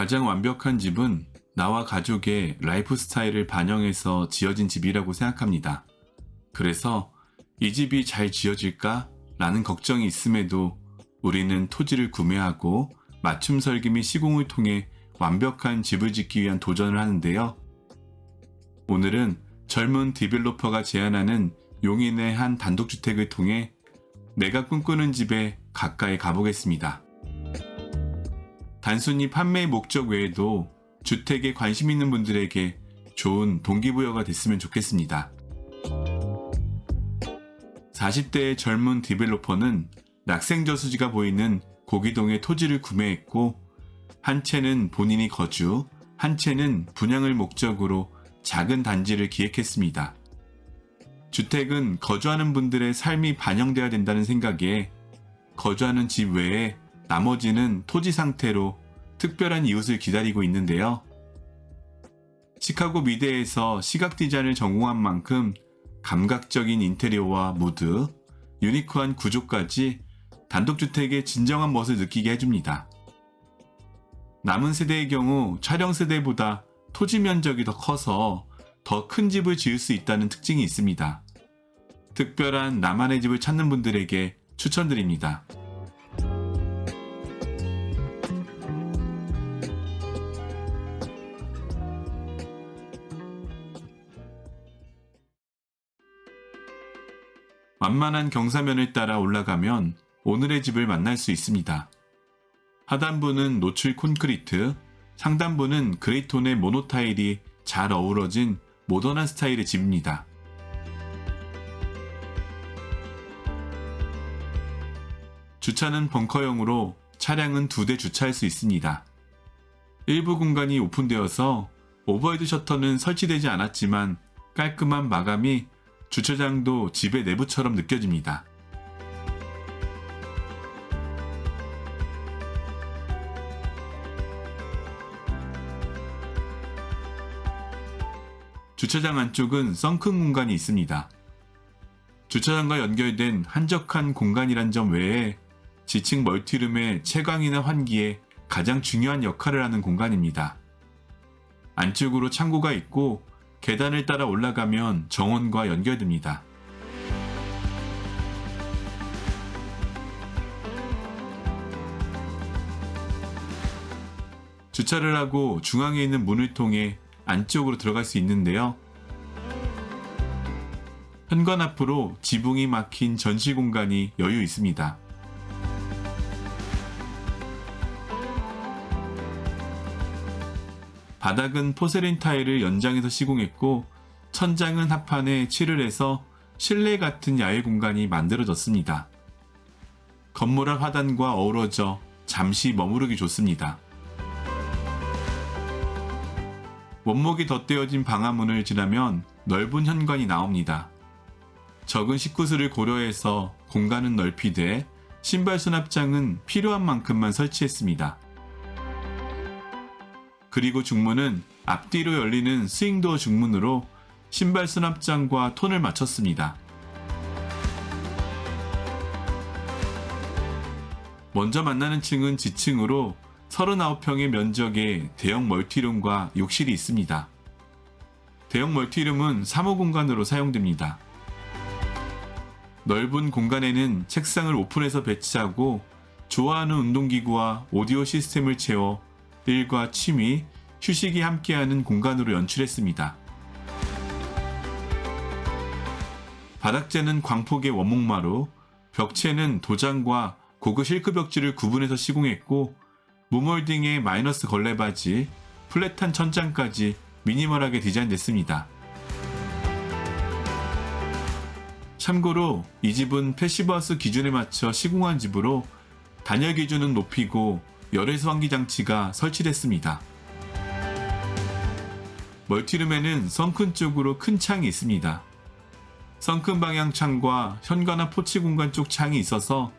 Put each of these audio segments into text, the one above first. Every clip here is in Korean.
가장 완벽한 집은 나와 가족의 라이프 스타일을 반영해서 지어진 집이라고 생각합니다. 그래서 이 집이 잘 지어질까? 라는 걱정이 있음에도 우리는 토지를 구매하고 맞춤 설계 및 시공을 통해 완벽한 집을 짓기 위한 도전을 하는데요. 오늘은 젊은 디벨로퍼가 제안하는 용인의 한 단독주택을 통해 내가 꿈꾸는 집에 가까이 가보겠습니다. 단순히 판매의 목적 외에도 주택에 관심 있는 분들에게 좋은 동기부여가 됐으면 좋겠습니다. 40대의 젊은 디벨로퍼는 낙생저수지가 보이는 고기동의 토지를 구매했고 한 채는 본인이 거주, 한 채는 분양을 목적으로 작은 단지를 기획했습니다. 주택은 거주하는 분들의 삶이 반영돼야 된다는 생각에 거주하는 집 외에 나머지는 토지 상태로 특별한 이웃을 기다리고 있는데요. 시카고 미대에서 시각 디자인을 전공한 만큼 감각적인 인테리어와 무드, 유니크한 구조까지 단독주택의 진정한 멋을 느끼게 해줍니다. 남은 세대의 경우 촬영 세대보다 토지 면적이 더 커서 더 큰 집을 지을 수 있다는 특징이 있습니다. 특별한 나만의 집을 찾는 분들에게 추천드립니다. 완만한 경사면을 따라 올라가면 오늘의 집을 만날 수 있습니다. 하단부는 노출 콘크리트, 상단부는 그레이톤의 모노타일이 잘 어우러진 모던한 스타일의 집입니다. 주차는 벙커형으로 차량은 두 대 주차할 수 있습니다. 일부 공간이 오픈되어서 오버헤드 셔터는 설치되지 않았지만 깔끔한 마감이 주차장도 집의 내부처럼 느껴집니다. 주차장 안쪽은 썬큰 공간이 있습니다. 주차장과 연결된 한적한 공간이란 점 외에 지층 멀티룸의 채광이나 환기에 가장 중요한 역할을 하는 공간입니다. 안쪽으로 창고가 있고 계단을 따라 올라가면 정원과 연결됩니다. 주차를 하고 중앙에 있는 문을 통해 안쪽으로 들어갈 수 있는데요. 현관 앞으로 지붕이 막힌 전시 공간이 여유 있습니다. 바닥은 포세린 타일을 연장해서 시공했고 천장은 합판에 칠을 해서 실내 같은 야외 공간이 만들어졌습니다. 건물 앞 화단과 어우러져 잠시 머무르기 좋습니다. 원목이 덧대어진 방화문을 지나면 넓은 현관이 나옵니다. 적은 식구수를 고려해서 공간은 넓히되 신발 수납장은 필요한 만큼만 설치했습니다. 그리고 중문은 앞뒤로 열리는 스윙도어 중문으로 신발 수납장과 톤을 맞췄습니다. 먼저 만나는 층은 지층으로 39평의 면적의 대형 멀티룸과 욕실이 있습니다. 대형 멀티룸은 사무 공간으로 사용됩니다. 넓은 공간에는 책상을 오픈해서 배치하고 좋아하는 운동기구와 오디오 시스템을 채워 일과 취미, 휴식이 함께하는 공간으로 연출했습니다. 바닥재는 광폭의 원목마루, 벽체는 도장과 고급 실크 벽지를 구분해서 시공했고 무몰딩의 마이너스 걸레바지, 플랫한 천장까지 미니멀하게 디자인됐습니다. 참고로 이 집은 패시브하우스 기준에 맞춰 시공한 집으로 단열 기준은 높이고 열외수 환기 장치가 설치됐습니다. 멀티룸에는 성큰 쪽으로 큰 창이 있습니다. 성큰 방향 창과 현관앞 포치 공간 쪽 창이 있어서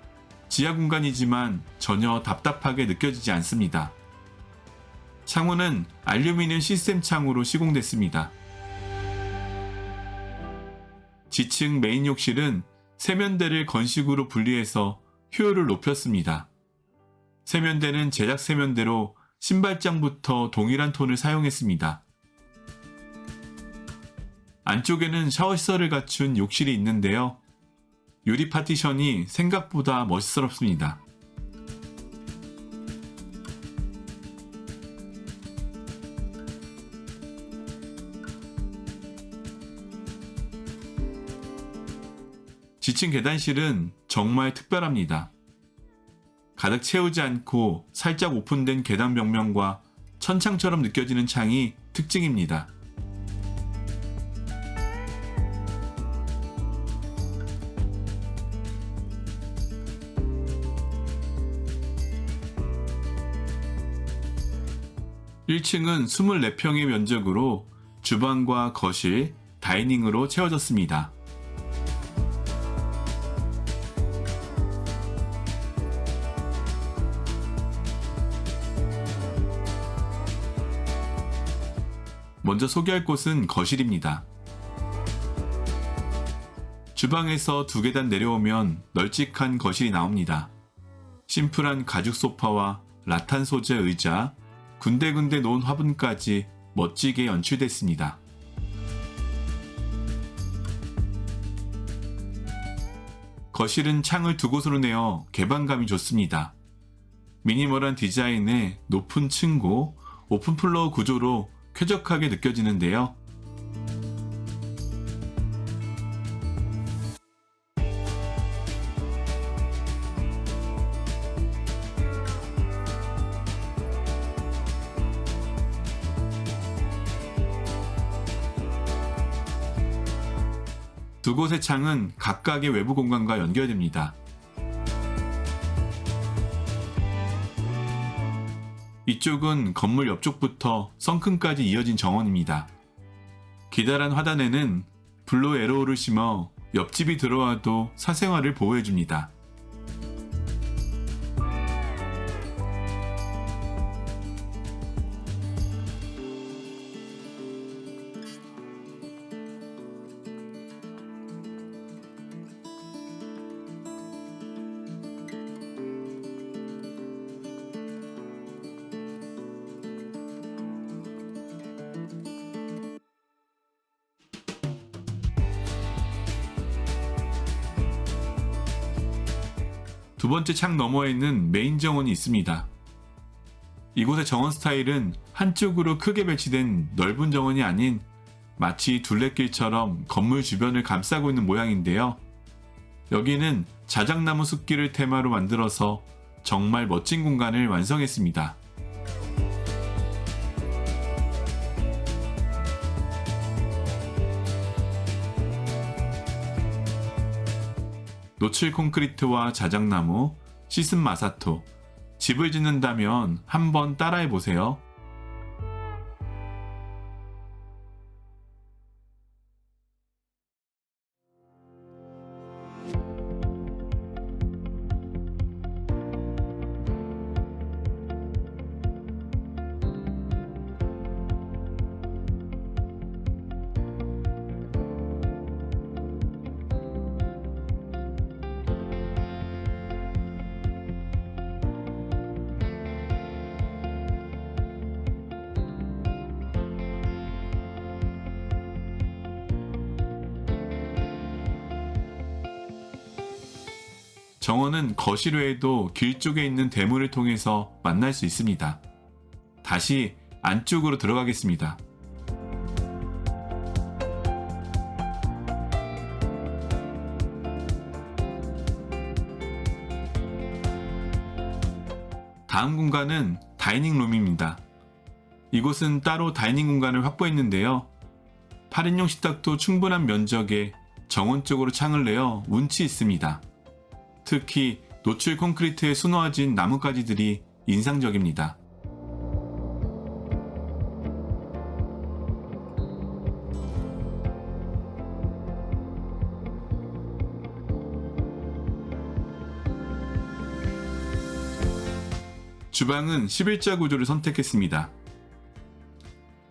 지하 공간이지만 전혀 답답하게 느껴지지 않습니다. 창문은 알루미늄 시스템 창으로 시공됐습니다. 지층 메인 욕실은 세면대를 건식으로 분리해서 효율을 높였습니다. 세면대는 제작 세면대로 신발장부터 동일한 톤을 사용했습니다. 안쪽에는 샤워 시설을 갖춘 욕실이 있는데요. 유리 파티션이 생각보다 멋스럽습니다. 지층 계단실은 정말 특별합니다. 가득 채우지 않고 살짝 오픈된 계단 벽면과 천창처럼 느껴지는 창이 특징입니다. (1층은) 24평의 면적으로 주방과 거실, 다이닝으로 채워졌습니다. 먼저 소개할 곳은 거실입니다. 주방에서 두 계단 내려오면 널찍한 거실이 나옵니다. 심플한 가죽 소파와 라탄 소재 의자, 군데군데 놓은 화분까지 멋지게 연출됐습니다. 거실은 창을 두 곳으로 내어 개방감이 좋습니다. 미니멀한 디자인에 높은 층고, 오픈 플로어 구조로 쾌적하게 느껴지는데요. 두 곳의 창은 각각의 외부 공간과 연결됩니다. 이쪽은 건물 옆쪽부터 성큰까지 이어진 정원입니다. 기다란 화단에는 블루 에로우를 심어 옆집이 들어와도 사생활을 보호해줍니다. 두 번째 창 너머에는 메인 정원이 있습니다. 이곳의 정원 스타일은 한쪽으로 크게 배치된 넓은 정원이 아닌 마치 둘레길처럼 건물 주변을 감싸고 있는 모양인데요. 여기는 자작나무 숲길을 테마로 만들어서 정말 멋진 공간을 완성했습니다. 노출 콘크리트와 자작나무, 시슨 마사토, 집을 짓는다면 한번 따라해 보세요. 정원은 거실 외에도 길 쪽에 있는 대문을 통해서 만날 수 있습니다. 다시 안쪽으로 들어가겠습니다. 다음 공간은 다이닝 룸입니다. 이곳은 따로 다이닝 공간을 확보했는데요. 8인용 식탁도 충분한 면적에 정원 쪽으로 창을 내어 운치 있습니다. 특히 노출 콘크리트에 수놓아진 나뭇가지들이 인상적입니다. 주방은 11자 구조를 선택했습니다.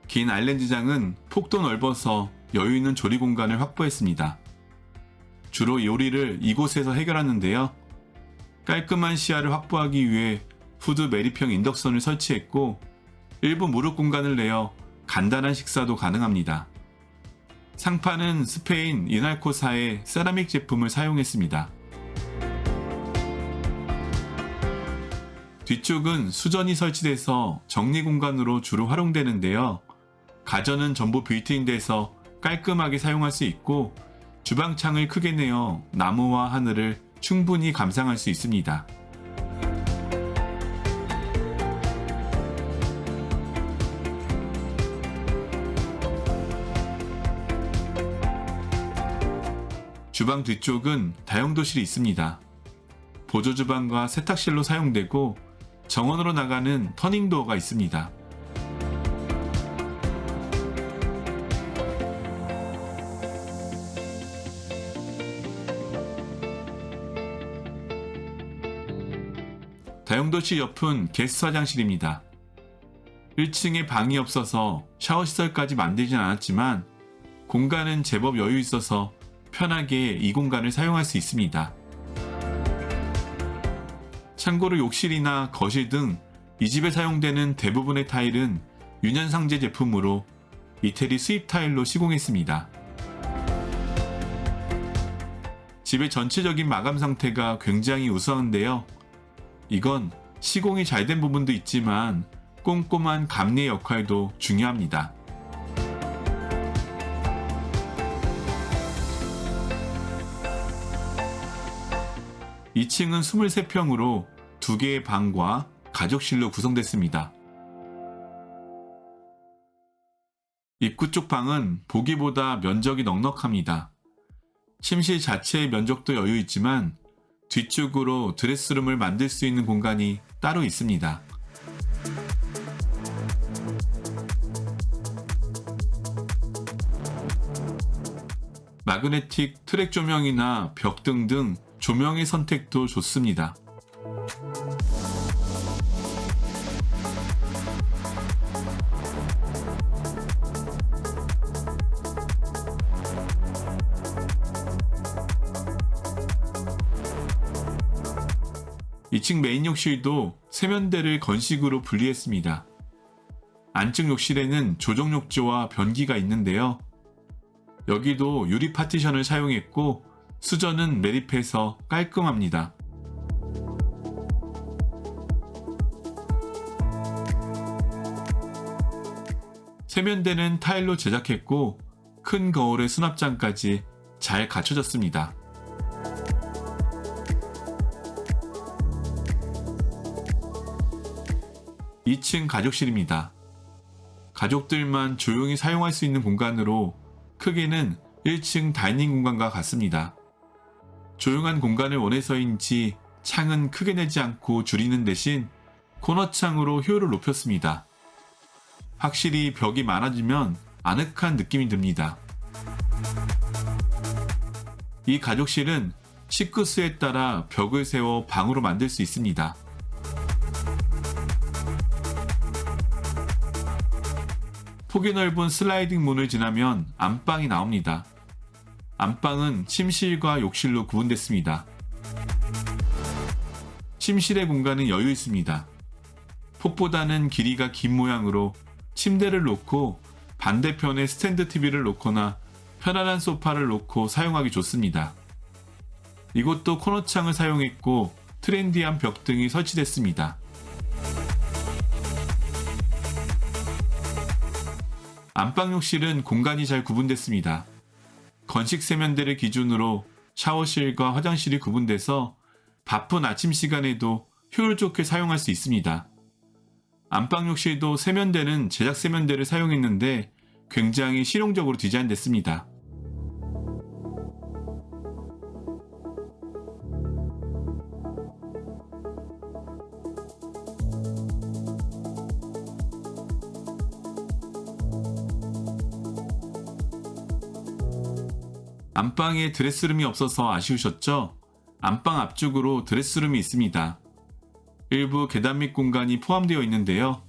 긴 아일랜드장은 폭도 넓어서 여유 있는 조리 공간을 확보했습니다. 주로 요리를 이곳에서 해결하는데요. 깔끔한 시야를 확보하기 위해 후드 매립형 인덕션을 설치했고 일부 무릎 공간을 내어 간단한 식사도 가능합니다. 상판은 스페인 이날코사의 세라믹 제품을 사용했습니다. 뒤쪽은 수전이 설치돼서 정리 공간으로 주로 활용되는데요. 가전은 전부 빌트인돼서 깔끔하게 사용할 수 있고 주방창을 크게 내어 나무와 하늘을 충분히 감상할 수 있습니다. 주방 뒤쪽은 다용도실이 있습니다. 보조 주방과 세탁실로 사용되고 정원으로 나가는 터닝도어가 있습니다. 다용도실 옆은 게스트 화장실입니다. 1층에 방이 없어서 샤워 시설까지 만들진 않았지만 공간은 제법 여유 있어서 편하게 이 공간을 사용할 수 있습니다. 참고로 욕실이나 거실 등 이 집에 사용되는 대부분의 타일은 유년상제 제품으로 이태리 수입 타일로 시공했습니다. 집의 전체적인 마감 상태가 굉장히 우수한데요. 이건 시공이 잘 된 부분도 있지만 꼼꼼한 감리 역할도 중요합니다. 2층은 23평으로 두 개의 방과 가족실로 구성됐습니다. 입구 쪽 방은 보기보다 면적이 넉넉합니다. 침실 자체의 면적도 여유 있지만 뒤쪽으로 드레스룸을 만들 수 있는 공간이 따로 있습니다. 마그네틱 트랙 조명이나 벽등 등 조명의 선택도 좋습니다. 욕실도 세면대를 건식으로 분리했습니다. 안쪽 욕실에는 조정 욕조와 변기가 있는데요. 여기도 유리 파티션을 사용했고 수전은 매립해서 깔끔합니다. 세면대는 타일로 제작했고 큰 거울의 수납장까지 잘 갖춰졌습니다. (2층) 가족실입니다. 가족들만 조용히 사용할 수 있는 공간으로 크기는 1층 다이닝 공간과 같습니다. 조용한 공간을 원해서인지 창은 크게 내지 않고 줄이는 대신 코너 창으로 효율을 높였습니다. 확실히 벽이 많아지면 아늑한 느낌이 듭니다. 이 가족실은 식구 수에 따라 벽을 세워 방으로 만들 수 있습니다. 폭이 넓은 슬라이딩 문을 지나면 안방이 나옵니다. 안방은 침실과 욕실로 구분됐습니다. 침실의 공간은 여유 있습니다. 폭보다는 길이가 긴 모양으로 침대를 놓고 반대편에 스탠드 TV를 놓거나 편안한 소파를 놓고 사용하기 좋습니다. 이곳도 코너창을 사용했고 트렌디한 벽 등이 설치됐습니다. 안방 욕실은 공간이 잘 구분됐습니다. 건식 세면대를 기준으로 샤워실과 화장실이 구분돼서 바쁜 아침 시간에도 효율 좋게 사용할 수 있습니다. 안방 욕실도 세면대는 제작 세면대를 사용했는데 굉장히 실용적으로 디자인됐습니다. 안방에 드레스룸이 없어서 아쉬우셨죠? 안방 앞쪽으로 드레스룸이 있습니다. 일부 계단 밑 공간이 포함되어 있는데요.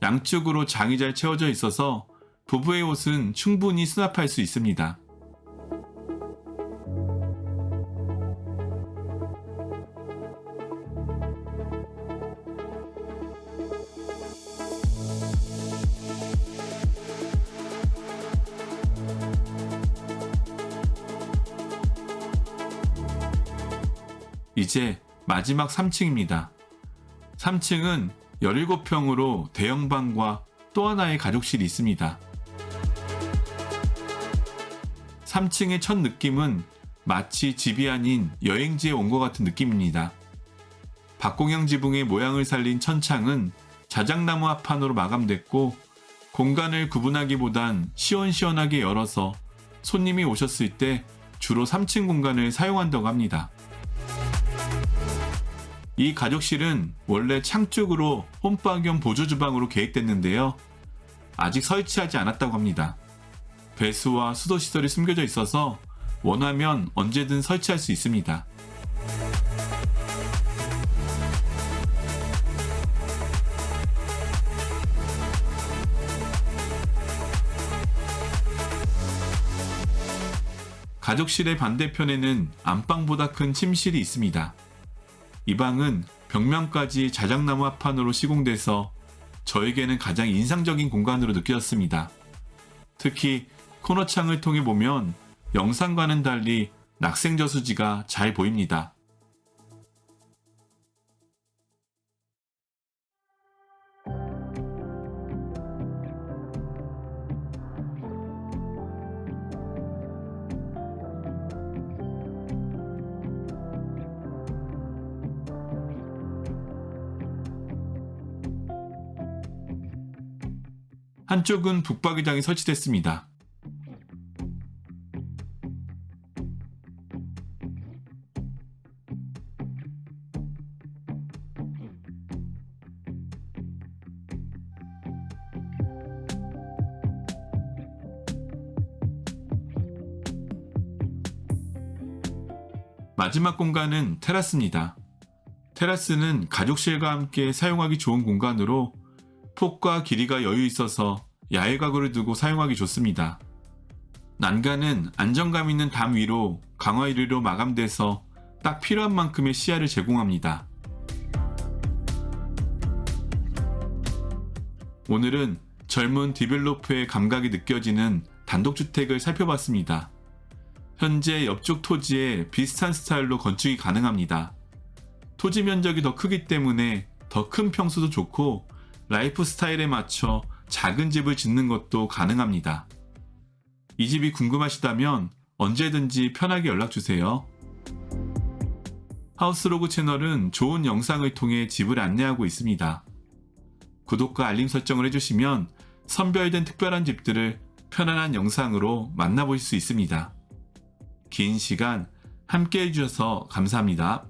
양쪽으로 장이 잘 채워져 있어서 부부의 옷은 충분히 수납할 수 있습니다. 이제 마지막 3층입니다. 3층은 17평으로 대형방과 또 하나의 가족실이 있습니다. 3층의 첫 느낌은 마치 집이 아닌 여행지에 온 것 같은 느낌입니다. 박공형 지붕의 모양을 살린 천창은 자작나무 합판으로 마감됐고 공간을 구분하기보단 시원시원하게 열어서 손님이 오셨을 때 주로 3층 공간을 사용한다고 합니다. 이 가족실은 원래 창쪽으로 홈바 겸 보조 주방으로 계획됐는데요. 아직 설치하지 않았다고 합니다. 배수와 수도 시설이 숨겨져 있어서 원하면 언제든 설치할 수 있습니다. 가족실의 반대편에는 안방보다 큰 침실이 있습니다. 이 방은 벽면까지 자작나무 합판으로 시공돼서 저에게는 가장 인상적인 공간으로 느껴졌습니다. 특히 코너 창을 통해 보면 영상과는 달리 낙생저수지가 잘 보입니다. 한쪽은 북박이장이 설치됐습니다. 마지막 공간은 테라스입니다. 테라스는 가족실과 함께 사용하기 좋은 공간으로 폭과 길이가 여유 있어서 야외 가구를 두고 사용하기 좋습니다. 난간은 안정감 있는 담 위로 강화 유리로 마감돼서 딱 필요한 만큼의 시야를 제공합니다. 오늘은 젊은 디벨로퍼의 감각이 느껴지는 단독주택을 살펴봤습니다. 현재 옆쪽 토지에 비슷한 스타일로 건축이 가능합니다. 토지 면적이 더 크기 때문에 더 큰 평수도 좋고 라이프 스타일에 맞춰 작은 집을 짓는 것도 가능합니다. 이 집이 궁금하시다면 언제든지 편하게 연락주세요. 하우스로그 채널은 좋은 영상을 통해 집을 안내하고 있습니다. 구독과 알림 설정을 해주시면 선별된 특별한 집들을 편안한 영상으로 만나보실 수 있습니다. 긴 시간 함께 해주셔서 감사합니다.